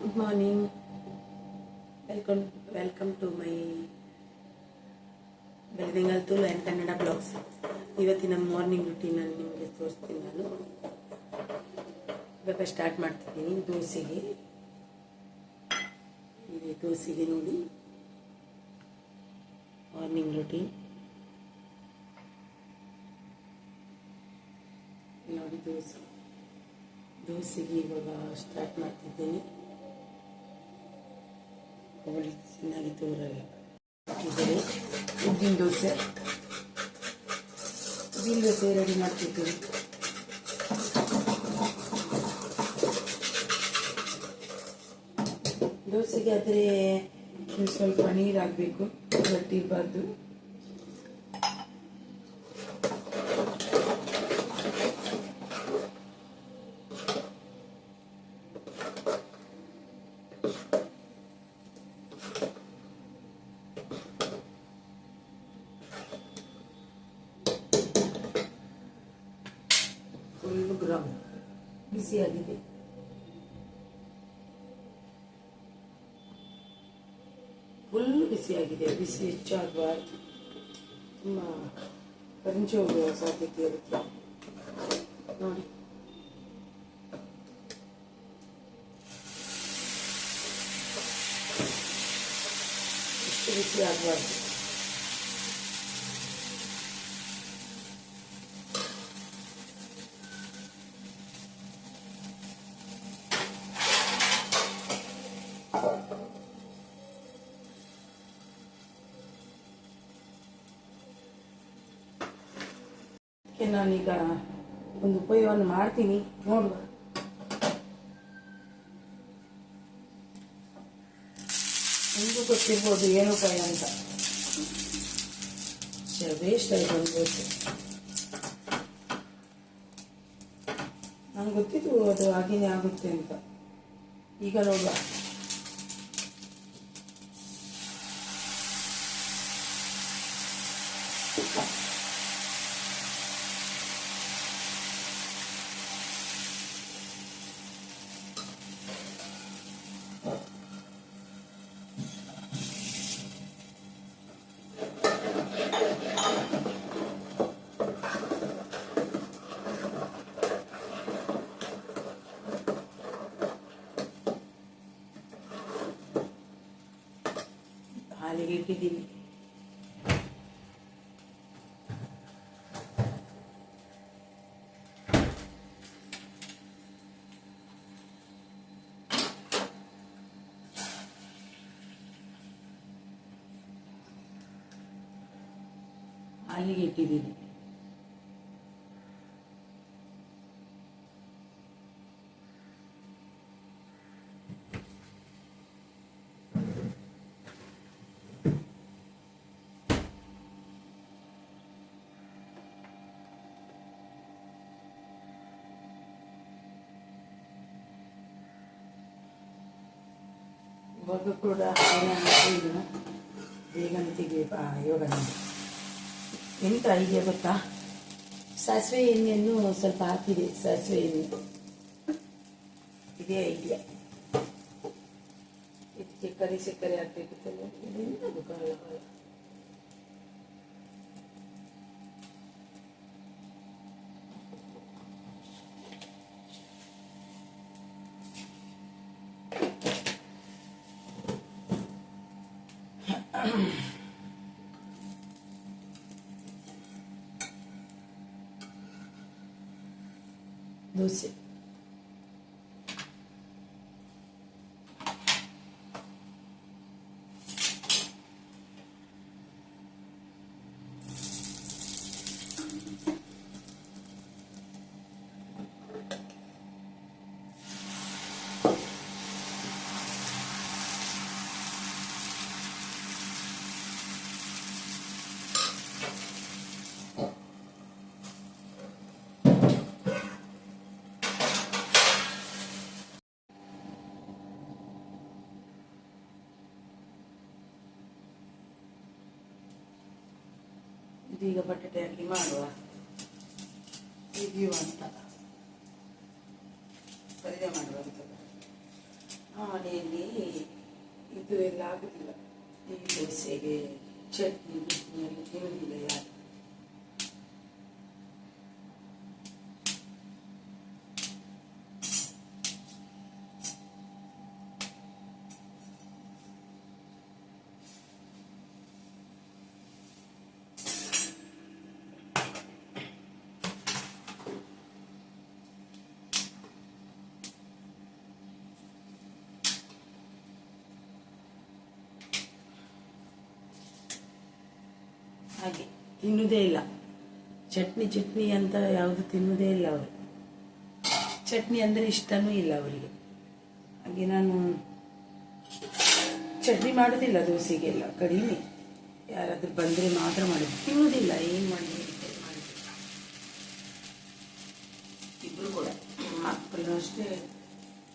Good morning welcome welcome to my Beladingal Tulu and Kannada blogs ಇವತ್ತಿನ morning ರುಟೀನಲ್ಲಿ ನಿಮಗೆ ತೋರಿಸ್ತೀನಿ ನಾನು. ಇವಾಗ ಸ್ಟಾರ್ಟ್ ಮಾಡ್ತಿದ್ದೀನಿ ದೋಸೆಗೆ. ಇದೆ ದೋಸೆಗೆ ನೋಡಿ. ಮಾರ್ನಿಂಗ್ ರುಟೀನ್ ನೋಡಿ ದೋಸೆ. ದೋಸೆಗೆ ಇವಾಗ ಸ್ಟಾರ್ಟ್ ಮಾಡ್ತಿದ್ದೀನಿ. ಅವಳಿ ಚೆನ್ನಾಗಿ ತೋರಲ್ಲ ಹಾಕಿದರೆ ಉದ್ದಿನ ದೋಸೆ ಉದ್ದಿನ ದೋಸೆ ರೆಡಿ ಮಾಡ್ತಿರ್ತೀವಿ ದೋಸೆಗೆ ಆದರೆ ಸ್ವಲ್ಪ ನೀರು ಹಾಕಬೇಕು ಗಟ್ಟಿ ಫುಲ್ ಗ್ರೌಂಡ್ ಬಿಸಿಯಾಗಿದೆ ಫುಲ್ ಬಿಸಿಯಾಗಿದೆ ಬಿಸಿ ಹೆಚ್ಚಾಗಬಾರ್ದು ತುಂಬ ಕರಿಂಚಿ ಹೋಗುವ ಸಾಧ್ಯತೆ ಇರುತ್ತೆ ನೋಡಿ ಇಷ್ಟು ಬಿಸಿ ಆಗಬಾರ್ದು ಅದಕ್ಕೆ ನಾನೀಗ ಒಂದು ಉಪಯೋಗವನ್ನು ಮಾಡ್ತೀನಿ. ನೋಡುವ. ನಿಮಗೂ ಗೊತ್ತಿರ್ಬೋದು ಏನು ಉಪಾಯ ಅಂತ. ವೇಸ್ಟ್ ಆಯ್ತು ಒಂದು ನಂಗೆ ಗೊತ್ತಿತ್ತು ಅದು ಹಾಗೇನೆ ಆಗುತ್ತೆ ಅಂತ. ಈಗ ನೋಡುವ. ಹಾಲಿಗೆ ಇಟ್ಟಿದ್ದೀನಿ ಹಾಲಿಗೆ ಇಟ್ಟಿದ್ದೀನಿ ಇವಾಗ ಕೂಡ ಇದು ಬೇಗನೆ ತೆಗಿಬೇಕು ಆ ಯೋಗ ನೋಡಿ ಎಂತ ಐಡಿಯಾ ಗೊತ್ತಾ ಸಾಸಿವೆ ಎಣ್ಣೆಯನ್ನು ಸ್ವಲ್ಪ ಹಾಕಿದೆ ಸಾಸಿವೆ ಎಣ್ಣೆ ಇದೇ ಐಡಿಯಾ ಇದಕ್ಕೆ ಕರಿ ಸಕ್ಕರೆ ಹಾಕ್ಬೇಕಿತ್ತಲ್ಲ ಇದೆಂತದು ಕಾಲ ಕಾಲ ದೋಸೆ ಇದೀಗ ಬಟಾಟೆ ಹಾಕಿ ಮಾಡುವ ಅಂತ. ಪರಿಚಯ ಮಾಡುವಂಥದ್ದು. ಮನೆಯಲ್ಲಿ ಇದು ಎಲ್ಲ ಆಗುದಿಲ್ಲ. ಈ ದೋಸೆಗೆ ಚಟ್ನಿ ಗಿಟ್ನಿ ಎಲ್ಲ ತಿನ್ನೋದಿಲ್ಲ ಯಾರು ಹಾಗೆ. ತಿನ್ನುವುದೇ ಇಲ್ಲ. ಚಟ್ನಿ ಚಟ್ನಿ ಅಂತ ಯಾವುದು ತಿನ್ನುವುದೇ ಇಲ್ಲ ಅವರು. ಚಟ್ನಿ ಅಂದರೆ ಇಷ್ಟನೂ ಇಲ್ಲ ಅವರಿಗೆ. ಹಾಗೆ ನಾನು ಚಟ್ನಿ ಮಾಡೋದಿಲ್ಲ ದೋಸೆಗೆಲ್ಲ, ಕಡಿಮೆ. ಯಾರಾದರೂ ಬಂದರೆ ಮಾತ್ರ ಮಾಡೋದು. ತಿನ್ನುವುದಿಲ್ಲ ಏನು ಮಾಡಿ ಇಬ್ಬರು ಕೂಡ. ಮಕ್ಕಳು ಅಷ್ಟೇ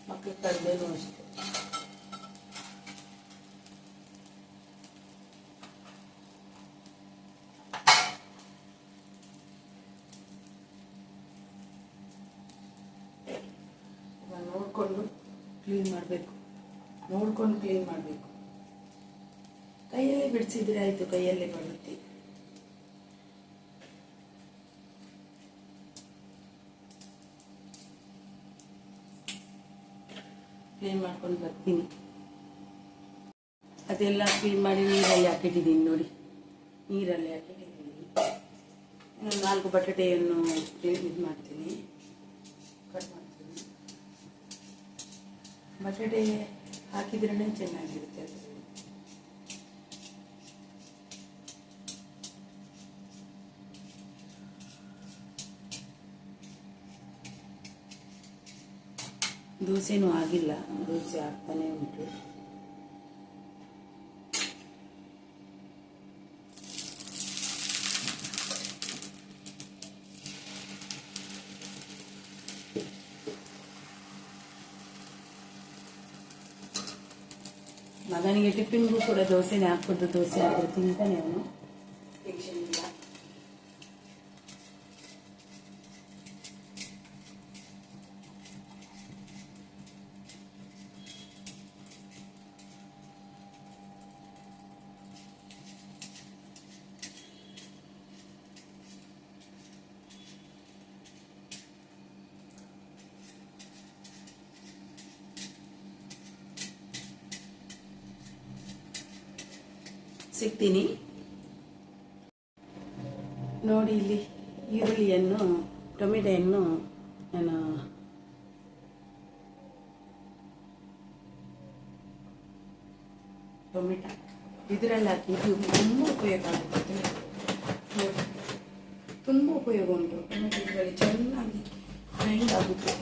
ಮಕ್ಕಳು ತಂದೆನೂ ಅಷ್ಟೇ ಈಗ ನೋಡಿಕೊಂಡು ಕ್ಲೀನ್ ಮಾಡಬೇಕು. ನೋಡ್ಕೊಂಡು ಕ್ಲೀನ್ ಮಾಡಬೇಕು. ಕೈಯಲ್ಲೇ ಬಿಡಿಸಿದ್ರೆ ಆಯಿತು, ಕೈಯಲ್ಲೇ ಬರುತ್ತೆ. ಕ್ಲೀನ್ ಮಾಡ್ಕೊಂಡು ಬರ್ತೀನಿ. ಅದೆಲ್ಲ ಕ್ಲೀನ್ ಮಾಡಿ ನೀರಲ್ಲಿ ಹಾಕಿಟ್ಟಿದ್ದೀನಿ ನೋಡಿ. ನೀರಲ್ಲಿ ಹಾಕಿಟ್ಟಿದ್ದೀನಿ. ನಾಲ್ಕು ಬಟಾಟೆಯನ್ನು ಇದು ಮಾಡ್ತೀನಿ ಕಟ್ ಮಾಡ್ತೀನಿ ಬಟಾಟೆ ಹಾಕಿದ್ರೇ ಚೆನ್ನಾಗಿರುತ್ತೆ ಅದು. ದೋಸೆನೂ ಆಗಿಲ್ಲ. ದೋಸೆ ಆಗ್ತಾನೆ ಉಂಟು. ಟಿಫಿನ್ಗೂ ಕೂಡ ದೋಸೆನೇ ಹಾಕ್ಬಿಟ್ಟು ದೋಸೆ ಆದರೆ ತಿಂತಾನೆ ಅವನು ಟೆನ್ಷನ್ ಇಲ್ಲ ಸಿಗ್ತೀನಿ. ನೋಡಿ ಇಲ್ಲಿ ಈರುಳ್ಳಿಯನ್ನು, ಟೊಮೆಟೊಯನ್ನು ನಾನು ಟೊಮೆಟೊ ಇದರಲ್ಲಿ ಇದು ತುಂಬ ಉಪಯೋಗ ಆಗುತ್ತೆ. ತುಂಬ ಉಪಯೋಗ ಉಂಟು. ಟೊಮೆಟೊ ಇದರಲ್ಲಿ ಚೆನ್ನಾಗಿ ಗ್ರೈಂಡ್ ಆಗುತ್ತೆ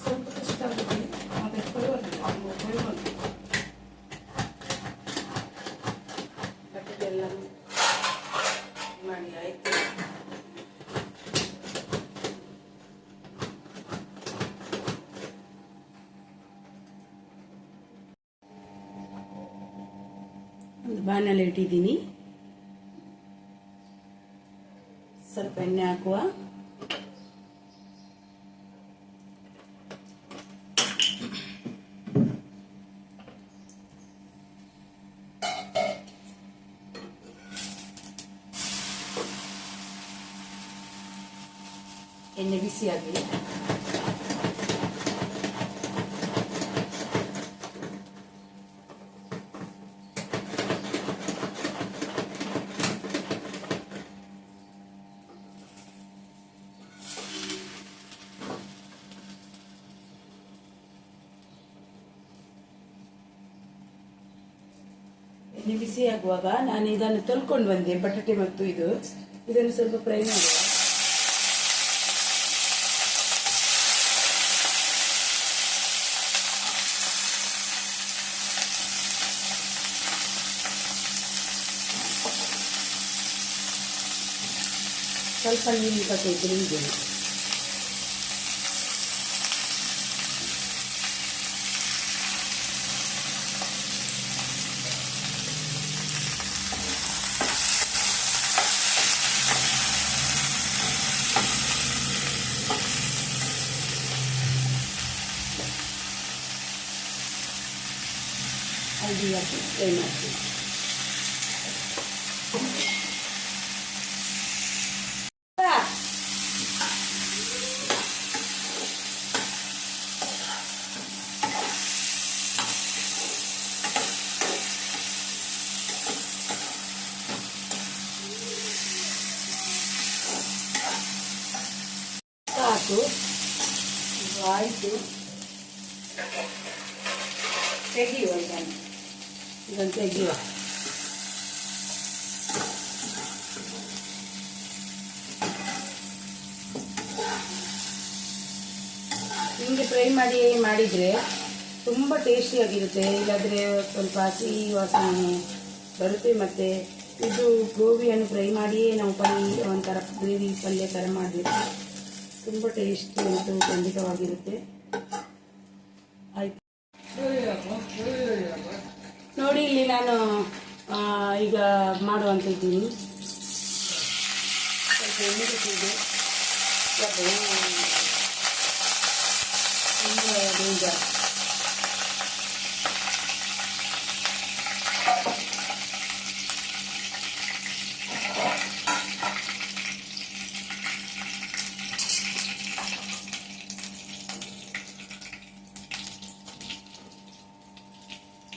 ಸ್ವಲ್ಪ ಕಷ್ಟ ಆಗುತ್ತೆ ಆದರೆ ಪರವಾಗಿಲ್ಲ ತುಂಬ ಉಪಯೋಗ ಉಂಟು ಬಟ್ಟೆಲ್ಲ ಮಾಡಿ ಆಯ್ತು ಒಂದು ಬಾಣಲೆ ಇಟ್ಟಿದ್ದೀನಿ ಸ್ವಲ್ಪ ಎಣ್ಣೆ ಹಾಕುವ ಎಣ್ಣೆ ಬಿಸಿ ಆಗಲಿ ಎಣ್ಣೆ ಬಿಸಿ ಆಗುವಾಗ ನಾನು ಇದನ್ನು ತೊಳ್ಕೊಂಡು ಬಂದೆ ಬಟಾಟೆ ಮತ್ತು ಇದು. ಇದನ್ನು ಸ್ವಲ್ಪ ಫ್ರೈ ಮಾಡುವ. ಸ್ವಲ್ಪ ನೀರು ಬರ್ತೈತೆ ನಿಮಗೆ ಟೇಸ್ಟಿಯಾಗಿರುತ್ತೆ ಇಲ್ಲಾದ್ರೆ ಸ್ವಲ್ಪ ಹಸಿ ವಾಸನೆ ಬರುತ್ತೆ ಮತ್ತು ಇದು ಗೋಬಿಯನ್ನು ಫ್ರೈ ಮಾಡಿಯೇ ನಾವು ಪಲ್ಯ ಒಂಥರ ಗ್ರೇವಿ ಪಲ್ಯ ಥರ ಮಾಡಬೇಕು. ತುಂಬ ಟೇಸ್ಟಿ ಮತ್ತು ಖಂಡಿತವಾಗಿರುತ್ತೆ. ಆಯ್ತು. ನೋಡಿ, ಇಲ್ಲಿ ನಾನು ಈಗ ಮಾಡುವಂತಿದ್ದೀನಿ ಸ್ವಲ್ಪ ಎಣ್ಣೆ ತುಂಬ ಬೇಗ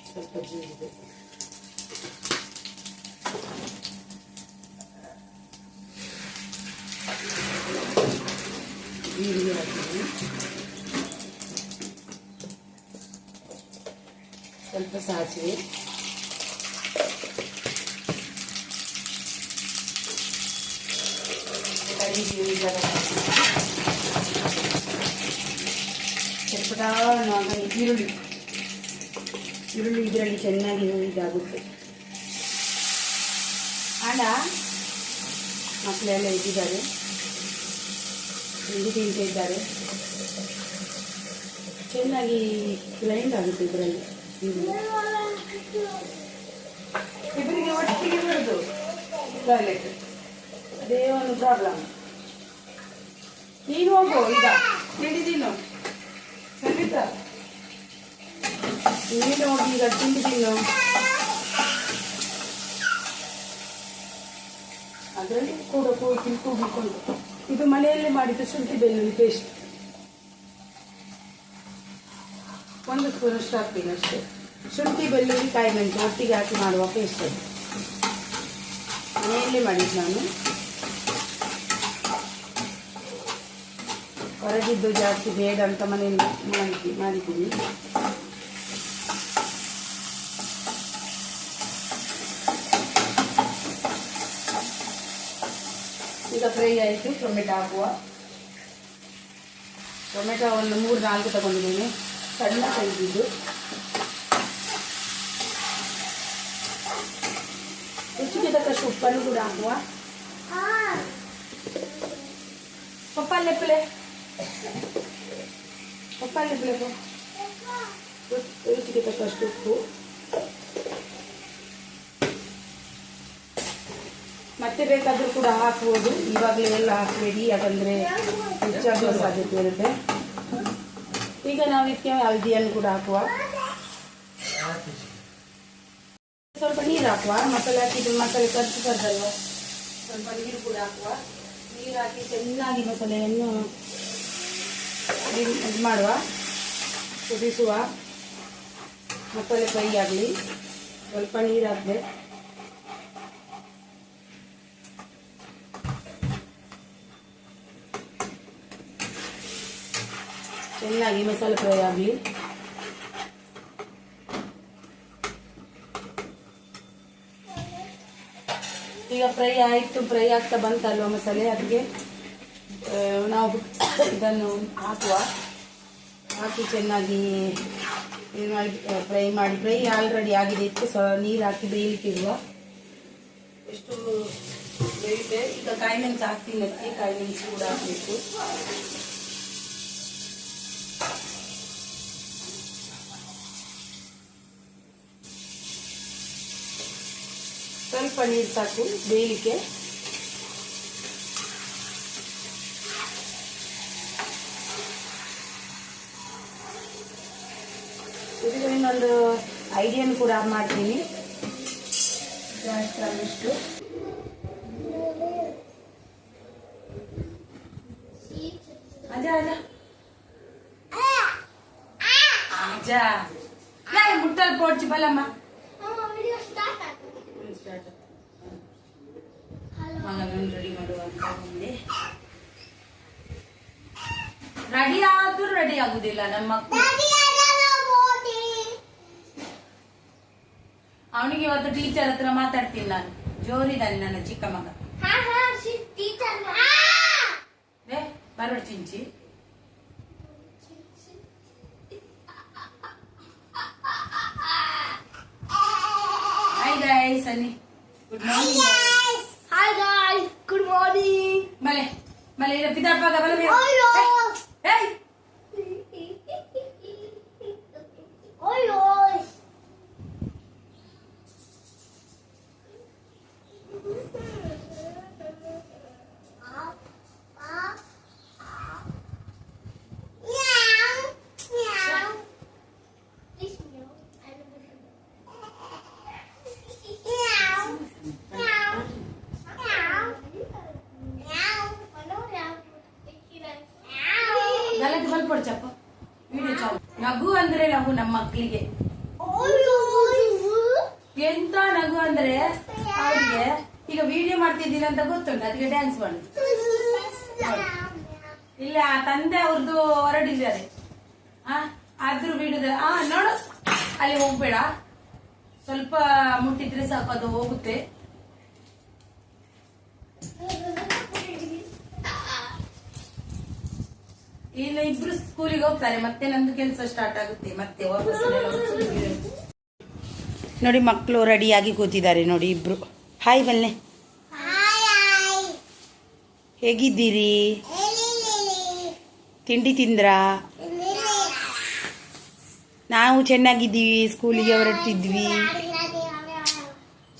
ಸ್ವಲ್ಪ ಜೀರಿಗೆ ಜೀರಿಗೆ ಹಾಕ್ತೀನಿ ಸ್ವಲ್ಪ ಸಾಸಿವೆ ಸ್ವಲ್ಪ ಈರುಳ್ಳಿ ಈರುಳ್ಳಿ ಇದರಲ್ಲಿ ಚೆನ್ನಾಗಿ ಇದಾಗುತ್ತೆ ಆಡ ಮಕ್ಕಳೆಲ್ಲ ಇದ್ದಿದ್ದಾರೆ ತಿಂಡಿ ತಿಂತಿದ್ದಾರೆ ಚೆನ್ನಾಗಿ ಗ್ರೈಂಡ್ ಆಗುತ್ತೆ ಇದರಲ್ಲಿ ಇಬ್ಬರಿಗೆ ಒಟ್ಟಿಗೆ ಟಾಯ್ಲೆಟ್ ಅದೇ ಒಂದು ಪ್ರಾಬ್ಲಮ್ ನೀನು ಹೋಗು ಈಗ ತಿಳಿದೀನು ಖಂಡಿತ ನೀನು ಹೋಗಿ ಈಗ ತಿನ್ನು ಅದರಲ್ಲಿ ಕೂಡ ಹೋಗಿ ಕೂಗಿಕೊಂಡು ಇದು ಮನೆಯಲ್ಲಿ ಮಾಡಿದ ಶುಂಠಿ ಬೆಳ್ಳುಳ್ಳಿ ಪೇಸ್ಟ್ ಒಂದು ಸ್ಪೂನ್ ಅಷ್ಟು ಹಾಕ್ತೀನಿ ಅಷ್ಟೇ. ಶುಂಠಿ ಬೆಳ್ಳುಳ್ಳಿ ಕಾಯಿ ಮೆಣಸು ಒಟ್ಟಿಗೆ ಹಾಕಿ ಮಾಡುವ ಪೇಸ್ಟ್ ಮನೆಯಲ್ಲೇ ಮಾಡಿದ್ದು ನಾನು. ಹೊರಗಿದ್ದು ಜಾಸ್ತಿ ಬೇಡ ಅಂತ ಮನೆಯಲ್ಲಿ ಮಾಡಿದ್ದಿ ಮಾಡಿದ್ದೀನಿ. ಈಗ ಫ್ರೈ ಆಯಿತು ಟೊಮೆಟೊ ಹಾಕುವ. ಟೊಮೆಟೊ ಒಂದು ಮೂರು ನಾಲ್ಕು ತಗೊಂಡಿದ್ದೀನಿ. ಸಣ್ಣ ಸೈಜಿದ್ದು. ರುಚಿಗೆ ತಕ್ಕಷ್ಟು ಉಪ್ಪನ್ನು ಕೂಡ ಹಾಕುವ. ಪಪ್ಪಾಲೆ ಪ್ಲೆ ಪಪ್ಪಾಲೆ ಪ್ಲೆ ರುಚಿಗೆ ತಕ್ಕಷ್ಟು ಉಪ್ಪು ಮತ್ತೆ ಬೇಕಾದರೂ ಕೂಡ ಹಾಕ್ಬೋದು ಇವಾಗಲೇ ಎಲ್ಲ ಹಾಕಬೇಡಿ ಯಾಕಂದರೆ ಹೆಚ್ಚಾಗುವ ಸಾಧ್ಯತೆ ಇರುತ್ತೆ ಈಗ ನಾವು ಇದಕ್ಕೆ ಹಲ್ದಿಯನ್ನು ಕೂಡ ಹಾಕುವ ಸ್ವಲ್ಪ ನೀರು ಹಾಕುವ ಮಸಾಲೆ ಹಾಕಿದ್ದು ಮಸಾಲೆ ಕರ್ಚು ಕರ್ದಲ್ವ ಸ್ವಲ್ಪ ನೀರು ಕೂಡ ಹಾಕುವ ನೀರು ಹಾಕಿ ಚೆನ್ನಾಗಿ ಮಸಾಲೆಯನ್ನು ಇದು ಮಾಡುವ, ಕುದಿಸುವ ಮಸಾಲೆ ಫ್ರೈ ಆಗಲಿ, ಸ್ವಲ್ಪ ನೀರು ಹಾಕಬೇಕು ಚೆನ್ನಾಗಿ ಮಸಾಲೆ ಫ್ರೈ ಆಗಲಿ. ಈಗ ಫ್ರೈ ಆಯಿತು, ಫ್ರೈ ಆಗ್ತಾ ಬಂತಲ್ವ ಮಸಾಲೆ? ಅದಕ್ಕೆ ನಾವು ಇದನ್ನು ಹಾಕುವ. ಹಾಕಿ ಚೆನ್ನಾಗಿ ಇದು ಮಾಡಿ ಫ್ರೈ ಮಾಡಿ, ಫ್ರೈ ಆಲ್ರೆಡಿ ಆಗಿದೆ ಇತ್ತು ಸ್ವ ನೀರು ಹಾಕಿ ಬೇಯಲಿಕ್ಕಿರುವ ಎಷ್ಟು ಬೇಯಿದೆ ಈಗ ಕಾಯಿ ಮೆಣಸು ಹಾಕ್ತೀನಿ, ಅದಕ್ಕೆ ಕಾಯಿ ಮೆಣಸು ಕೂಡ ಹಾಕಬೇಕು. ಸ್ವಲ್ಪ ನೀರು ಸಾಕು, ಬೇಯಲಿಕ್ಕೆ ಇದಕ್ಕೆ ಇನ್ನೊಂದು ಐಡಿಯನ್ನು ಕೂಡ ಮಾಡ್ತೀನಿ. ಆದಷ್ಟು. ಅಜ ಅಜ ಅಜ ಯಾರು ಮುಟ್ಟಲ್ ಪೋಡ್ಚಿ ಬಲಮ್ಮ ಮಗನನ್ನು ರೆಡಿ ಮಾಡುವಂತ ಮುಂದೆ. ರೆಡಿ ಆದ್ರೂ ರೆಡಿ ಆಗುದಿಲ್ಲ ನಮ್ಮ ಮಕ್ಕಳು ಅವನಿಗೆ ಇವತ್ತು ಟೀಚರ್ ಹತ್ರ ಮಾತಾಡ್ತೀನಿ ನಾನು ಜೋರಿದ್ದಾನೆ ನನ್ನ ಚಿಕ್ಕ ಮಗ. ಬರ್ಬೇಡ ಚಿಂಚಿ. Hi good morning good morning Hi guys, good morning ಮಲೆ ಮಲೆ ಪಿತಾಪಾಗ ಬಲ. ಏಯ್ Oi, oi. ಗಲಕ್ಕೆ ಬಲ್ಪಡ್ ಚಪ್ಪ ವಿಡಿಯೋ ಚಾಲು ನಗು ಅಂದ್ರೆ ನಗು ನಮ್ಮ ಮಕ್ಕಳಿಗೆ ಎಂತ ನಗು ಅಂದ್ರೆ? ಅವ್ರಿಗೆ. ಈಗ ವಿಡಿಯೋ ಮಾಡ್ತಿದ್ದೀನಿ ಅಂತ ಗೊತ್ತುಂಟು ಅದಕ್ಕೆ ಡ್ಯಾನ್ಸ್ ಮಾಡಿ ಇಲ್ಲ ಆ ತಂದೆ ಅವ್ರದ್ದು ಹೊರಡಿದ್ದಾರೆ ಆ ಆದ್ರೂ ವಿಡಿಯೋದ ಆ ನೋಡು ಅಲ್ಲಿ ಹೋಗ್ಬೇಡ ಸ್ವಲ್ಪ ಮುಟ್ಟಿದ್ರೆ ಸಾಕು ಅದು ಹೋಗುತ್ತೆ ಇಲ್ಲ, ಇಬ್ರು ಸ್ಕೂಲಿಗೆ ಹೋಗ್ತಾರೆ. ಮತ್ತೆ ನಂದು ಕೆಲಸ ಸ್ಟಾರ್ಟ್ ಆಗುತ್ತೆ. ಮತ್ತೆ ನೋಡಿ ಮಕ್ಕಳು ರೆಡಿಯಾಗಿ ಕೂತಿದ್ದಾರೆ. ನೋಡಿ, ಇಬ್ರು. ಹಾಯ್ ಬಲ್ಲೆ ಹೇಗಿದ್ದೀರಿ? ತಿಂಡಿ ತಿಂದ್ರಾ? ನಾವು ಚೆನ್ನಾಗಿದ್ದೀವಿ. ಸ್ಕೂಲಿಗೆ ಹೊರಡ್ತಿದ್ವಿ.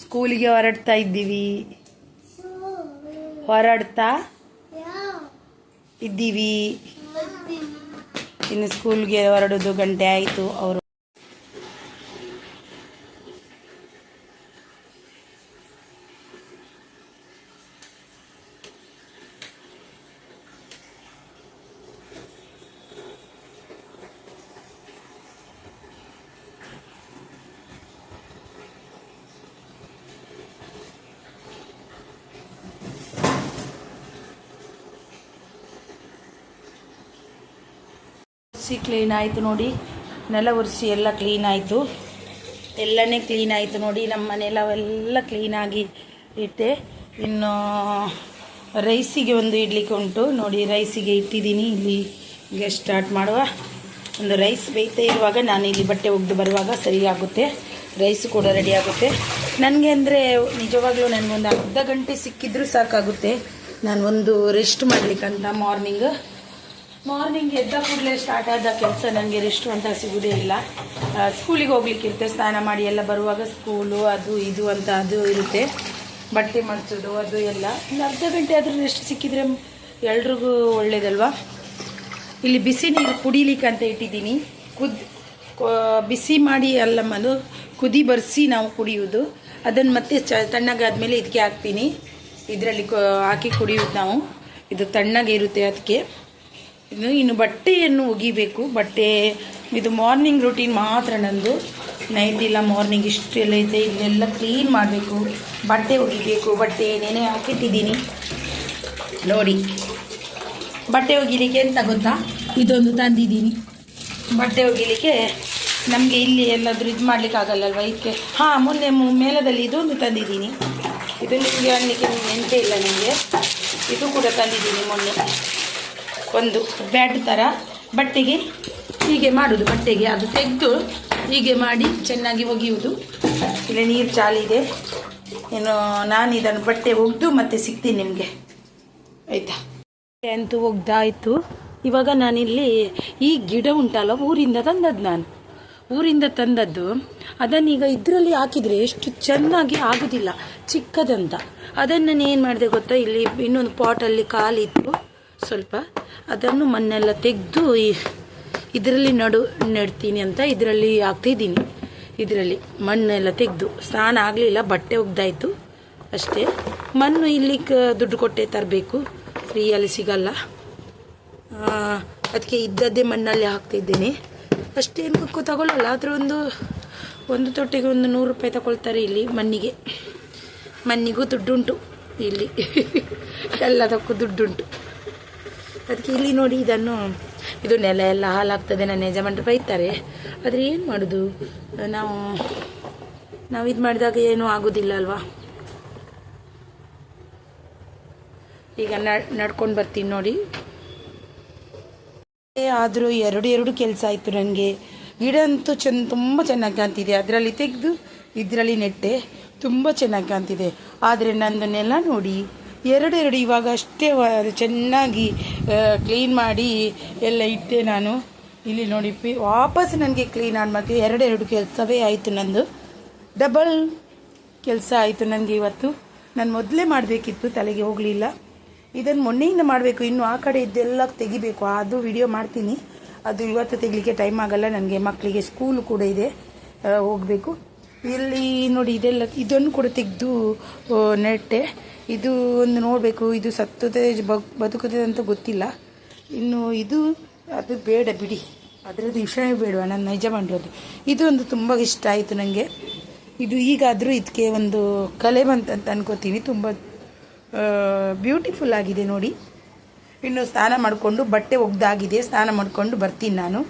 ಸ್ಕೂಲಿಗೆ ಹೊರಡ್ತಾ ಇದ್ದೀವಿ. ಹೊರಡ್ತಾ ಇದ್ದೀವಿ. ಇನ್ನು ಸ್ಕೂಲ್ಗೆ ಹೊರಡೋದು ಗಂಟೆ ಆಯಿತು ಅವರು ಒರೆಸಿ ಕ್ಲೀನ್ ಆಯಿತು ನೋಡಿ. ನೆಲ ಒರೆಸಿ ಎಲ್ಲ ಕ್ಲೀನ್ ಆಯಿತು. ಎಲ್ಲನೇ ಕ್ಲೀನ್ ಆಯಿತು ನೋಡಿ. ನಮ್ಮ ನೆಲವೆಲ್ಲ ಕ್ಲೀನಾಗಿ ಇಟ್ಟೆ. ಇನ್ನು, ರೈಸಿಗೆ ಒಂದು ಇಡ್ಲಿಕ್ಕೆ ಉಂಟು. ನೋಡಿ, ರೈಸಿಗೆ ಇಟ್ಟಿದ್ದೀನಿ. ಇಲ್ಲಿ ಈಗ ಸ್ಟಾರ್ಟ್ ಮಾಡುವ. ಒಂದು ರೈಸ್ ಬೇಯ್ತಾ ಇರುವಾಗ ನಾನು ಇಲ್ಲಿ ಬಟ್ಟೆ ಒಗೆದು ಬರುವಾಗ ಸರಿಯಾಗುತ್ತೆ ರೈಸ್ ಕೂಡ ರೆಡಿ ಆಗುತ್ತೆ. ನನಗೆ ಅಂದರೆ ನಿಜವಾಗ್ಲೂ ನನಗೊಂದು ಅರ್ಧ ಗಂಟೆ ಸಿಕ್ಕಿದ್ರೂ ಸಾಕಾಗುತ್ತೆ. ನಾನು ಒಂದು ರೆಸ್ಟ್ ಮಾಡಲಿಕ್ಕಂತ ಮಾರ್ನಿಂಗ್ ಮಾರ್ನಿಂಗ್ ಎದ್ದ ಕೂಡಲೇ ಸ್ಟಾರ್ಟ್ ಆದ ಕೆಲಸ ನನಗೆ ರೆಸ್ಟು ಅಂತ ಸಿಗೋದೇ ಇಲ್ಲ. ಸ್ಕೂಲಿಗೆ ಹೋಗ್ಲಿಕ್ಕಿರುತ್ತೆ ಸ್ನಾನ ಮಾಡಿ ಎಲ್ಲ ಬರುವಾಗ ಸ್ಕೂಲು ಅದು ಇದು ಅಂತ ಅದು ಇರುತ್ತೆ. ಬಟ್ಟೆ ಮಡಿಸೋದು ಅದು ಎಲ್ಲ. ಒಂದು ಅರ್ಧ ಗಂಟೆ ಆದರೂ ರೆಸ್ಟ್ ಸಿಕ್ಕಿದ್ರೆ ಎಲ್ರಿಗೂ ಒಳ್ಳೇದಲ್ವಾ? ಇಲ್ಲಿ ಬಿಸಿ ನೀರು ಕುಡಿಲಿಕ್ಕೆ ಅಂತ ಇಟ್ಟಿದ್ದೀನಿ. ಕುದ್ ಬಿಸಿ ಮಾಡಿ ಅಲ್ಲಮ್ಮದು ಕುದಿ ಬರೆಸಿ ನಾವು ಕುಡಿಯೋದು ಅದನ್ನು ಮತ್ತೆ ಚ, ತಣ್ಣಗಾದ್ಮೇಲೆ ಇದಕ್ಕೆ ಹಾಕ್ತೀನಿ. ಇದರಲ್ಲಿ ಹಾಕಿ ಕುಡಿಯೋದು ನಾವು. ಇದು ತಣ್ಣಗೆ ಇರುತ್ತೆ ಅದಕ್ಕೆ. ಇನ್ನು ಇನ್ನು ಬಟ್ಟೆಯನ್ನು ಒಗಿಬೇಕು. ಬಟ್ಟೆ, ಇದು ಮಾರ್ನಿಂಗ್ ರೂಟೀನ್ ಮಾತ್ರ ನಂದು. ನೈಟ್ ಇಲ್ಲ ಮಾರ್ನಿಂಗ್ ಇಷ್ಟೆಲ್ಲ ಐತೆ ಇಲ್ಲೆಲ್ಲ ಕ್ಲೀನ್ ಮಾಡಬೇಕು. ಬಟ್ಟೆ ಒಗಿಬೇಕು. ಬಟ್ಟೆ ನೆನೆ ಹಾಕಿಟ್ಟಿದ್ದೀನಿ. ನೋಡಿ. ಬಟ್ಟೆ ಒಗಿಲಿಕ್ಕೆ ಎಂತ ಗೊತ್ತಾ? ಇದೊಂದು ತಂದಿದ್ದೀನಿ. ಬಟ್ಟೆ ಒಗಿಲಿಕ್ಕೆ ನಮಗೆ ಇಲ್ಲಿ ಎಲ್ಲಾದರೂ ಇದು ಮಾಡ್ಲಿಕ್ಕೆ ಆಗಲ್ಲಲ್ವ ಇದಕ್ಕೆ, ಹಾಂ, ಮೊನ್ನೆ ಮೇಲದಲ್ಲಿ ಇದೊಂದು ತಂದಿದ್ದೀನಿ. ಇದು ನಿಮಗೆ ಅನ್ನಲಿಕ್ಕೆ ನೆನಪೇ ಇಲ್ಲ ನನಗೆ ಇದು ಕೂಡ ತಂದಿದ್ದೀನಿ ಮೊನ್ನೆ. ಒಂದು ಬ್ಯಾಟ್ ಥರ ಬಟ್ಟೆಗೆ ಹೀಗೆ ಮಾಡೋದು, ಬಟ್ಟೆಗೆ ಅದು ತೆಗೆದು ಹೀಗೆ ಮಾಡಿ ಚೆನ್ನಾಗಿ ಒಗೆಯುವುದು ಇಲ್ಲಿ ನೀರು ಚಾಲಿದೆ ಏನು ನಾನು ಇದನ್ನು ಬಟ್ಟೆ ಒಗೆದು ಮತ್ತೆ ಸಿಗ್ತೀನಿ ನಿಮಗೆ. ಆಯಿತಾ? ಅಂತೂ ಒಗ್ದಾಯಿತು. ಇವಾಗ ನಾನಿಲ್ಲಿ ಈ ಗಿಡ ಉಂಟಲ್ಲ ಊರಿಂದ ತಂದದ್ದು ನಾನು. ಊರಿಂದ ತಂದದ್ದು. ಅದನ್ನೀಗ ಇದರಲ್ಲಿ ಹಾಕಿದರೆ ಎಷ್ಟು ಚೆನ್ನಾಗಿ ಆಗೋದಿಲ್ಲ, ಚಿಕ್ಕದಂತ. ಅದನ್ನು ನಾನು ಏನು ಮಾಡಿದೆ ಗೊತ್ತಾ, ಇಲ್ಲಿ ಇನ್ನೊಂದು ಪಾಟಲ್ಲಿ ಕಾಲಿತ್ತು ಸ್ವಲ್ಪ ಅದನ್ನು ಮಣ್ಣೆಲ್ಲ ತೆಗೆದು ಇದರಲ್ಲಿ ನಡು ನೆಡ್ತೀನಿ ಅಂತ ಇದರಲ್ಲಿ ಹಾಕ್ತಿದ್ದೀನಿ. ಇದರಲ್ಲಿ ಮಣ್ಣೆಲ್ಲ ತೆಗೆದು. ಸ್ನಾನ ಆಗಲಿಲ್ಲ, ಬಟ್ಟೆ ಒಗ್ದಾಯ್ತು. ಅಷ್ಟೇ. ಮಣ್ಣು ಇಲ್ಲಿ ದುಡ್ಡು ಕೊಟ್ಟೆ ತರಬೇಕು. ಫ್ರೀಯಲ್ಲಿ ಸಿಗಲ್ಲ. ಅದಕ್ಕೆ ಇದ್ದದ್ದೇ ಮಣ್ಣಲ್ಲಿ ಹಾಕ್ತಿದ್ದೀನಿ. ಅಷ್ಟೇನು ತಗೊಳ್ಳಲ್ಲ ಆದರೂ ಒಂದು ಒಂದು ತೊಟ್ಟಿಗೆ ಒಂದು ನೂರು ರೂಪಾಯಿ ತಗೊಳ್ತಾರೆ ಇಲ್ಲಿ ಮಣ್ಣಿಗೆ. ಮಣ್ಣಿಗೂ ದುಡ್ಡುಂಟು ಇಲ್ಲಿ. ಎಲ್ಲದಕ್ಕೂ ದುಡ್ಡುಂಟು. ಅದಕ್ಕೆ ಇಲ್ಲಿ ನೋಡಿ ಇದನ್ನು, ಇದು ನೆಲ ಎಲ್ಲ ಹಾಲಾಗ್ತದೆ ನನ್ನ ಯಜಮಾನರು ಬೈತಾರೆ. ಆದರೆ ಏನು ಮಾಡೋದು? ನಾವು ನಾವು ಇದು ಮಾಡಿದಾಗ ಏನೂ ಆಗೋದಿಲ್ಲ ಅಲ್ವಾ ಈಗ ನಡ್ಕೊಂಡು ಬರ್ತೀನಿ ನೋಡಿ. ಆದರೂ ಎರಡು ಎರಡು ಕೆಲಸ ಆಯಿತು ನನಗೆ ಗಿಡ ಅಂತೂ ಚೆನ್ನ ತುಂಬ ಚೆನ್ನಾಗಿ ಕಾಣ್ತಿದೆ. ಅದರಲ್ಲಿ ತೆಗೆದು ಇದರಲ್ಲಿ ನೆಟ್ಟೆ. ತುಂಬ ಚೆನ್ನಾಗಿ ಕಾಣ್ತಿದೆ. ಆದರೆ ನಂದನ್ನೆಲ್ಲ ನೆಲ ನೋಡಿ ಎರಡೆರಡು ಇವಾಗ ಅಷ್ಟೇ ಚೆನ್ನಾಗಿ ಕ್ಲೀನ್ ಮಾಡಿ ಎಲ್ಲ ಇಟ್ಟೆ ನಾನು. ಇಲ್ಲಿ ನೋಡಿ, ಪಿ, ವಾಪಸ್ ನನಗೆ ಕ್ಲೀನ್ ಆಡ್ಬೇಕು ಎರಡೆರಡು ಕೆಲಸವೇ ಆಯಿತು ನಂದು. ಡಬಲ್ ಕೆಲಸ ಆಯಿತು ನನಗೆ ಇವತ್ತು. ನಾನು ಮೊದಲೇ ಮಾಡಬೇಕಿತ್ತು, ತಲೆಗೆ ಹೋಗಲಿಲ್ಲ. ಇದನ್ನು ಮೊನ್ನೆಯಿಂದ ಮಾಡಬೇಕು, ಇನ್ನು ಆ ಕಡೆ ಇದ್ದೆಲ್ಲ ತೆಗಿಬೇಕು. ಅದು ವಿಡಿಯೋ ಮಾಡ್ತೀನಿ. ಅದು ಇವತ್ತು ತೆಗಿಲಿಕ್ಕೆ ಟೈಮ್ ಆಗಲ್ಲ, ನನಗೆ ಮಕ್ಕಳಿಗೆ ಸ್ಕೂಲ್ ಕೂಡ ಇದೆ. ಹೋಗಬೇಕು. ಇಲ್ಲಿ ನೋಡಿ, ಇದೆಲ್ಲ, ಇದನ್ನು ಕೂಡ ತೆಗೆದು ನೆಟ್ಟೆ. ಇದು ಒಂದು ನೋಡಬೇಕು, ಇದು ಸತ್ತದೆ ಬದುಕುತ್ತದೆ ಅಂತ ಗೊತ್ತಿಲ್ಲ. ಇನ್ನು ಇದು, ಅದು ಬೇಡ ಬಿಡಿ. ಅದರದ್ದು ವಿಷಯ ಬೇಡವಾ ನಾನು ನೈಜ ಮಾಡಿರೋದು ಇದು ಒಂದು ತುಂಬ ಇಷ್ಟ ಆಯಿತು ನನಗೆ ಇದು ಈಗಾದರೂ ಇದಕ್ಕೆ ಒಂದು ಕಲೆ ಬಂತಂತ ಅನ್ಕೋತೀನಿ. ತುಂಬ ಬ್ಯೂಟಿಫುಲ್ ಆಗಿದೆ ನೋಡಿ. ಇನ್ನು ಸ್ನಾನ ಮಾಡಿಕೊಂಡು ಬಟ್ಟೆ ಒಗ್ದಾಗಿದೆ. ಸ್ನಾನ ಮಾಡಿಕೊಂಡು ಬರ್ತೀನಿ ನಾನು.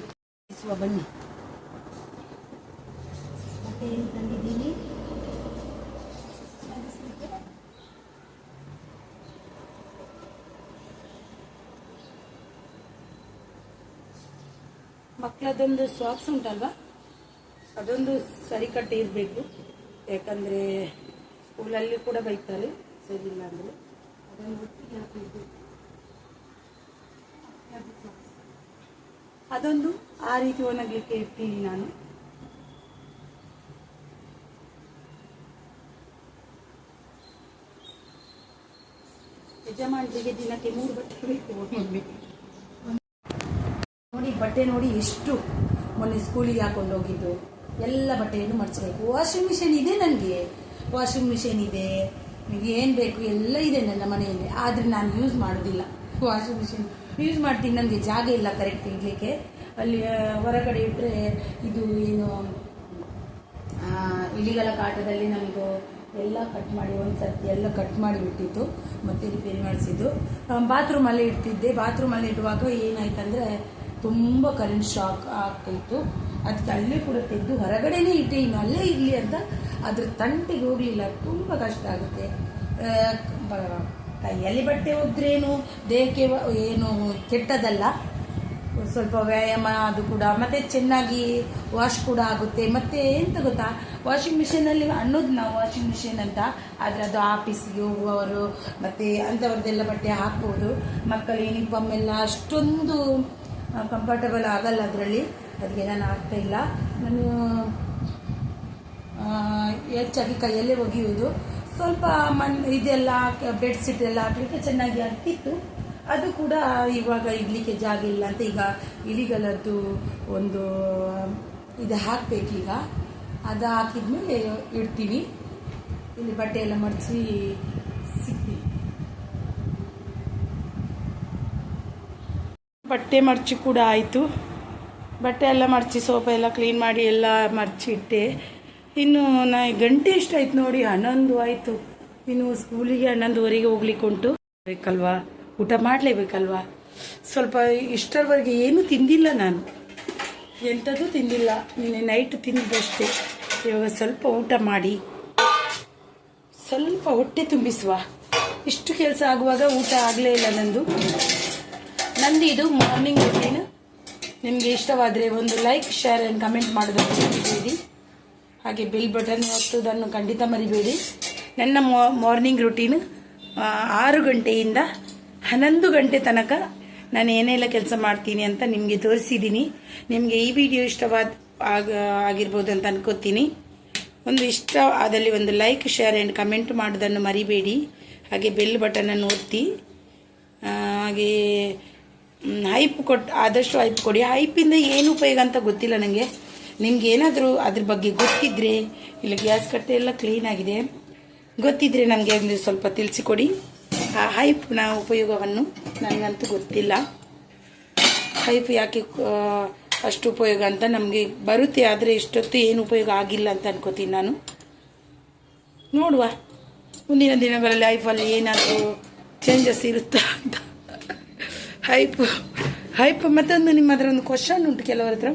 ಬನ್ನಿ ಮತ್ತೆ ಏನು ತಂದಿದ್ದೀನಿ ಮಕ್ಕಳದೊಂದು ಸಾಕ್ಸ್ ಉಂಟಲ್ವಾ? ಅದೊಂದು ಸರಿ ಕಟ್ಟಿ ಇರಬೇಕು. ಯಾಕಂದರೆ ಸ್ಕೂಲಲ್ಲಿ ಕೂಡ ಬೈತಾರೆ, ಸರಿ ಇಲ್ಲ ಅಂದರೆ. ಅದೊಂದು ಒಟ್ಟಿಗೆ ಹಾಕಬೇಕು ಅದೊಂದು ಆ ರೀತಿ ಒಣಗಲಿಕ್ಕೆ ಇರ್ತೀನಿ ನಾನು. ಯಜಮಾನ್ರಿಗೆ ದಿನಕ್ಕೆ ಮೂರು ಬಟ್ಟೆ ಬೇಕು ಮಮ್ಮಿ ಬಟ್ಟೆ ನೋಡಿ ಎಷ್ಟು ಮೊನ್ನೆ ಸ್ಕೂಲಿಗೆ ಹಾಕೊಂಡು ಹೋಗಿದ್ದು. ಎಲ್ಲ ಬಟ್ಟೆಯನ್ನು ಮಡಿಸ್ಬೇಕು ವಾಷಿಂಗ್ ಮಿಷಿನ್ ಇದೆ ನನಗೆ. ವಾಷಿಂಗ್ ಮಿಷಿನ್ ಇದೆ. ನಿಮಗೆ ಏನು ಬೇಕು ಎಲ್ಲ ಇದೆ ನನ್ನ ಮನೆಯಲ್ಲಿ. ಆದರೆ ನಾನು ಯೂಸ್ ಮಾಡೋದಿಲ್ಲ. ವಾಷಿಂಗ್ ಮಿಷಿನ್ ಯೂಸ್ ಮಾಡ್ತೀನಿ. ನನಗೆ ಜಾಗ ಇಲ್ಲ ಕರೆಕ್ಟ್ ಇಡಲಿಕ್ಕೆ ಅಲ್ಲಿ ಹೊರಗಡೆ ಇಟ್ಟರೆ ಇದು ಏನು ಆ, ಇಲಿಗಳ ಕಾಟದಲ್ಲಿ ನಮಗೂ ಎಲ್ಲ ಕಟ್ ಮಾಡಿ ಒಂದು ಸರ್ತಿ ಎಲ್ಲ ಕಟ್ ಮಾಡಿ ಬಿಟ್ಟಿತ್ತು. ಮತ್ತೆ ರಿಪೇರಿ ಮಾಡಿಸಿದ್ದು. ಬಾತ್ರೂಮಲ್ಲೇ ಇಡ್ತಿದ್ದೆ. ಬಾತ್ರೂಮಲ್ಲಿ ಇಡುವಾಗ ಏನಾಯ್ತಂದ್ರೆ ತುಂಬ ಕರೆಂಟ್ ಶಾಕ್ ಆಗ್ತಾಯಿತ್ತು ಅದಕ್ಕೆ ಅಲ್ಲೇ ಕೂಡ ತೆಗೆದು ಹೊರಗಡೆನೇ ಇಟ್ಟೆ, ಇನ್ನು ಅಲ್ಲೇ ಇರಲಿ ಅಂತ. ಅದ್ರ ತಂಟೆಗೆ ಹೋಗಲಿಲ್ಲ, ತುಂಬ ಕಷ್ಟ ಆಗುತ್ತೆ. ಕೈಯಲ್ಲಿ ಬಟ್ಟೆ ಒದ್ರೇನು ದೇಹಕ್ಕೆ ಏನು ಕೆಟ್ಟದಲ್ಲ ಸ್ವಲ್ಪ ವ್ಯಾಯಾಮ ಅದು ಕೂಡ, ಮತ್ತು ಚೆನ್ನಾಗಿ ವಾಶ್ ಕೂಡ ಆಗುತ್ತೆ. ಮತ್ತು ಎಂತ ಗೊತ್ತಾ? ವಾಷಿಂಗ್ ಮಿಷಿನಲ್ಲಿ ಅನ್ನೋದು ನಾವು ವಾಷಿಂಗ್ ಮಿಷಿನ್ ಅಂತ. ಆದರೆ ಅದು ಆಫೀಸ್ಗೆ ಹೋಗುವವರು, ಮತ್ತು ಅಂಥವ್ರದ್ದೆಲ್ಲ ಬಟ್ಟೆ ಹಾಕ್ಬೋದು. ಮಕ್ಕಳು ಯೂನಿಫಾರ್ಮ್ ಎಲ್ಲ ಅಷ್ಟೊಂದು ಕಂಫರ್ಟಬಲ್ ಆಗಲ್ಲ ಅದರಲ್ಲಿ. ಅದಕ್ಕೆ ಆಗ್ತಾ ಇಲ್ಲ. ನಾನು ಹೆಚ್ಚಾಗಿ ಕೈಯಲ್ಲೇ ಒಗೆಯುವುದು. ಸ್ವಲ್ಪ ಮಣ್ ಇದೆಲ್ಲ ಬೆಡ್ಶೀಟ್ ಎಲ್ಲ ಹಾಕಲಿಕ್ಕೆ ಚೆನ್ನಾಗಿ ಆಗ್ತಿತ್ತು. ಅದು ಕೂಡ ಇವಾಗ ಇಡಲಿಕ್ಕೆ ಜಾಗ ಇಲ್ಲ ಅಂತ ಈಗ ಇಲಿಗಳದ್ದು ಒಂದು, ಇದು ಹಾಕಬೇಕೀಗ. ಅದು ಹಾಕಿದ್ಮೇಲೆ ಇಡ್ತೀವಿ ಇಲ್ಲಿ ಬಟ್ಟೆ ಎಲ್ಲ ಮಡಿಸಿ ಬಟ್ಟೆ ಮಡಚಿ ಕೂಡ ಆಯಿತು. ಬಟ್ಟೆ ಎಲ್ಲ ಮಡಚಿ ಸೋಪ ಎಲ್ಲ ಕ್ಲೀನ್ ಮಾಡಿ ಎಲ್ಲ ಮಡಚಿ ಇಟ್ಟೆ. ಇನ್ನು ನಾ ಗಂಟೆ ಎಷ್ಟಾಯ್ತು ನೋಡಿ, ಹನ್ನೊಂದು ಆಯಿತು. ಇನ್ನು ಸ್ಕೂಲಿಗೆ ಹನ್ನೊಂದುವರೆಗೆ ಹೋಗ್ಲಿಕ್ಕೆ ಉಂಟು. ಬೇಕಲ್ವಾ? ಊಟ ಮಾಡಲೇಬೇಕಲ್ವಾ? ಸ್ವಲ್ಪ ಇಷ್ಟರವರೆಗೆ ಏನೂ ತಿಂದಿಲ್ಲ ನಾನು. ಎಂಥದ್ದು ತಿಂದಿಲ್ಲ. ನಿನ್ನೆ ನೈಟ್ ತಿಂದಿದ್ದಷ್ಟೇ ಇವಾಗ ಸ್ವಲ್ಪ ಊಟ ಮಾಡಿ. ಸ್ವಲ್ಪ ಹೊಟ್ಟೆ ತುಂಬಿಸುವ. ಇಷ್ಟು ಕೆಲಸ ಆಗುವಾಗ ಊಟ ಆಗಲೇ ಇಲ್ಲ ನಂದು. ನಂದು ಇದು ಮಾರ್ನಿಂಗ್ ರುಟೀನ್ ನಿಮಗೆ ಇಷ್ಟವಾದರೆ ಒಂದು ಲೈಕ್ ಶೇರ್ ಆ್ಯಂಡ್ ಕಮೆಂಟ್ ಮಾಡೋದನ್ನು ಮರಿಬೇಡಿ. ಹಾಗೆ ಬಿಲ್ ಬಟನ್ ಒತ್ತುವುದನ್ನು ಖಂಡಿತ ಮರಿಬೇಡಿ. ನನ್ನ ಮಾರ್ನಿಂಗ್ ರುಟೀನ್ ಆರು ಗಂಟೆಯಿಂದ ಹನ್ನೊಂದು ಗಂಟೆ ತನಕ ನಾನು ಏನೆಲ್ಲ ಕೆಲಸ ಮಾಡ್ತೀನಿ ಅಂತ ನಿಮಗೆ ತೋರಿಸಿದ್ದೀನಿ. ನಿಮಗೆ ಈ ವಿಡಿಯೋ ಇಷ್ಟವಾದ, ಆಗ, ಆಗಿರ್ಬೋದು ಅಂತ ಅನ್ಕೋತೀನಿ. ಒಂದು ಇಷ್ಟ ಆದಲ್ಲಿ ಒಂದು ಲೈಕ್ ಶೇರ್ ಆ್ಯಂಡ್ ಕಮೆಂಟ್ ಮಾಡೋದನ್ನು ಮರಿಬೇಡಿ. ಹಾಗೆ ಬೆಲ್ ಬಟನನ್ನು ಒತ್ತಿ ಹಾಗೆ ಹೈಪ್ ಕೊಟ್ಟು ಆದಷ್ಟು ಹೈಪ್ ಕೊಡಿ. ಹೈಪಿಂದ ಏನು ಉಪಯೋಗ ಅಂತ ಗೊತ್ತಿಲ್ಲ ನನಗೆ ನಿಮ್ಗೆ ಏನಾದರೂ ಅದ್ರ ಬಗ್ಗೆ ಗೊತ್ತಿದ್ರೆ, ಇಲ್ಲ ಗ್ಯಾಸ್ ಕಟ್ಟೆ ಎಲ್ಲ ಕ್ಲೀನ್ ಆಗಿದೆ ಗೊತ್ತಿದ್ದರೆ ನಮಗೆ ಒಂದು ಸ್ವಲ್ಪ ತಿಳಿಸಿಕೊಡಿ. ಆ ಹೈಪ್ನ ಉಪಯೋಗವನ್ನು ನನಗಂತೂ ಗೊತ್ತಿಲ್ಲ. ಹೈಪ್ ಯಾಕೆ ಅಷ್ಟು ಉಪಯೋಗ ಅಂತ ನಮಗೆ ಬರುತ್ತೆ, ಆದರೆ ಇಷ್ಟೊತ್ತು ಏನು ಉಪಯೋಗ ಆಗಿಲ್ಲ ಅಂತ ಅನ್ಕೋತೀನಿ ನಾನು. ನೋಡುವ. ಮುಂದಿನ ದಿನಗಳಲ್ಲಿ ಲೈಫಲ್ಲಿ ಏನಾದರೂ ಚೇಂಜಸ್ ಇರುತ್ತಾ ಅಂತ. ಹೈಪ್ ಹೈಪ್ ಮತ್ತೊಂದು ನಿಮ್ಮ ಹತ್ರ ಒಂದು ಕ್ವಶನ್ ಉಂಟು ಕೆಲವರ ಹತ್ರ.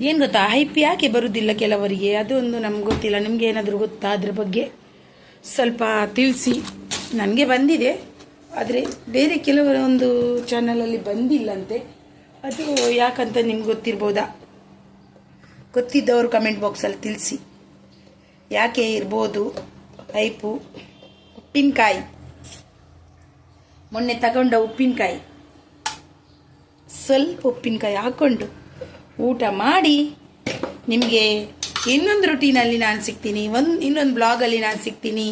ಏನು ಗೊತ್ತಾ? ಹೈಪ್ ಯಾಕೆ ಬರುವುದಿಲ್ಲ ಕೆಲವರಿಗೆ? ಅದೊಂದು ನಮ್ಗೆ ಗೊತ್ತಿಲ್ಲ. ನಿಮ್ಗೆ ಏನಾದರೂ ಗೊತ್ತಾ ಅದ್ರ ಬಗ್ಗೆ? ಸ್ವಲ್ಪ ತಿಳಿಸಿ. ನನಗೆ ಬಂದಿದೆ. ಆದರೆ ಬೇರೆ ಕೆಲವರ ಒಂದು ಚಾನಲಲ್ಲಿ ಬಂದಿಲ್ಲಂತೆ. ಅದು ಯಾಕಂತ ನಿಮ್ಗೆ ಗೊತ್ತಿರ್ಬೋದಾ? ಗೊತ್ತಿದ್ದವರು ಕಮೆಂಟ್ ಬಾಕ್ಸಲ್ಲಿ ತಿಳಿಸಿ. ಯಾಕೆ ಇರ್ಬೋದು? ಹೈಪು ಉಪ್ಪಿನಕಾಯಿ. ಮೊನ್ನೆ ತಗೊಂಡ ಉಪ್ಪಿನಕಾಯಿ. ಸ್ವಲ್ಪ ಉಪ್ಪಿನಕಾಯಿ ಹಾಕ್ಕೊಂಡು ಊಟ ಮಾಡಿ ನಿಮಗೆ ಇನ್ನೊಂದು ರುಟೀನಲ್ಲಿ ನಾನು ಸಿಗ್ತೀನಿ. ಒಂದು ಇನ್ನೊಂದು ಬ್ಲಾಗಲ್ಲಿ ನಾನು ಸಿಗ್ತೀನಿ.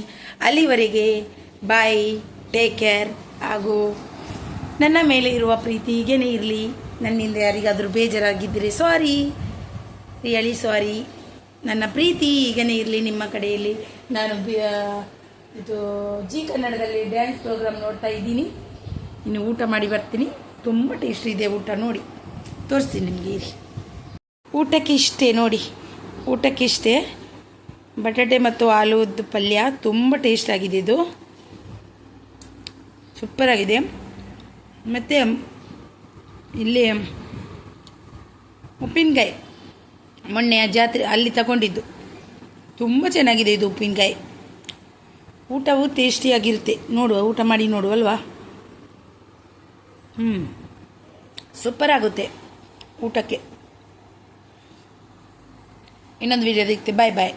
ಅಲ್ಲಿವರೆಗೆ ಬಾಯ್ ಟೇಕ್ ಕೇರ್ ಹಾಗೂ ನನ್ನ ಮೇಲೆ ಇರುವ ಪ್ರೀತಿ ಹೀಗೇನೆ ಇರಲಿ. ನನ್ನಿಂದ ಯಾರಿಗಾದರೂ ಬೇಜಾರಾಗಿದ್ದರೆ ಸಾರಿ ರಿಯಲಿ ಸಾರಿ ನನ್ನ ಪ್ರೀತಿ ಈಗನೇ ಇರಲಿ ನಿಮ್ಮ ಕಡೆಯಲ್ಲಿ. ನಾನು ಇದು ಜಿ ಕನ್ನಡದಲ್ಲಿ ಡ್ಯಾನ್ಸ್ ಪ್ರೋಗ್ರಾಮ್ ನೋಡ್ತಾ ಇದ್ದೀನಿ. ಇನ್ನು ಊಟ ಮಾಡಿ ಬರ್ತೀನಿ. ತುಂಬ ಟೇಸ್ಟ್ ಇದೆ ಊಟ ನೋಡಿ. ತೋರಿಸ್ತೀನಿ ನಿಮಗೆ ಇರಿ ಊಟಕ್ಕೆ ಇಷ್ಟೇ ನೋಡಿ. ಊಟಕ್ಕೆ ಇಷ್ಟೇ. ಬಟಾಟೆ ಮತ್ತು ಆಲೂದ್ದು ಪಲ್ಯ ತುಂಬ ಟೇಸ್ಟ್ ಆಗಿದೆ ಇದು. ಸೂಪರಾಗಿದೆ ಮತ್ತು ಇಲ್ಲಿ ಉಪ್ಪಿನಕಾಯಿ ಮೊನ್ನೆ ಜಾತ್ರೆ ಅಲ್ಲಿ ತಗೊಂಡಿದ್ದು. ತುಂಬ ಚೆನ್ನಾಗಿದೆ ಇದು ಉಪ್ಪಿನಕಾಯಿ. ಊಟವು ಟೇಸ್ಟಿಯಾಗಿರುತ್ತೆ. ನೋಡುವ, ಊಟ ಮಾಡಿ ನೋಡುವಲ್ವಾ ಹ್ಞೂ ಸೂಪರ್ ಆಗುತ್ತೆ ಊಟಕ್ಕೆ. ಇನ್ನೊಂದು ವಿಡಿಯೋ ಸಿಗ್ತೆ ಬಾಯ್ ಬಾಯ್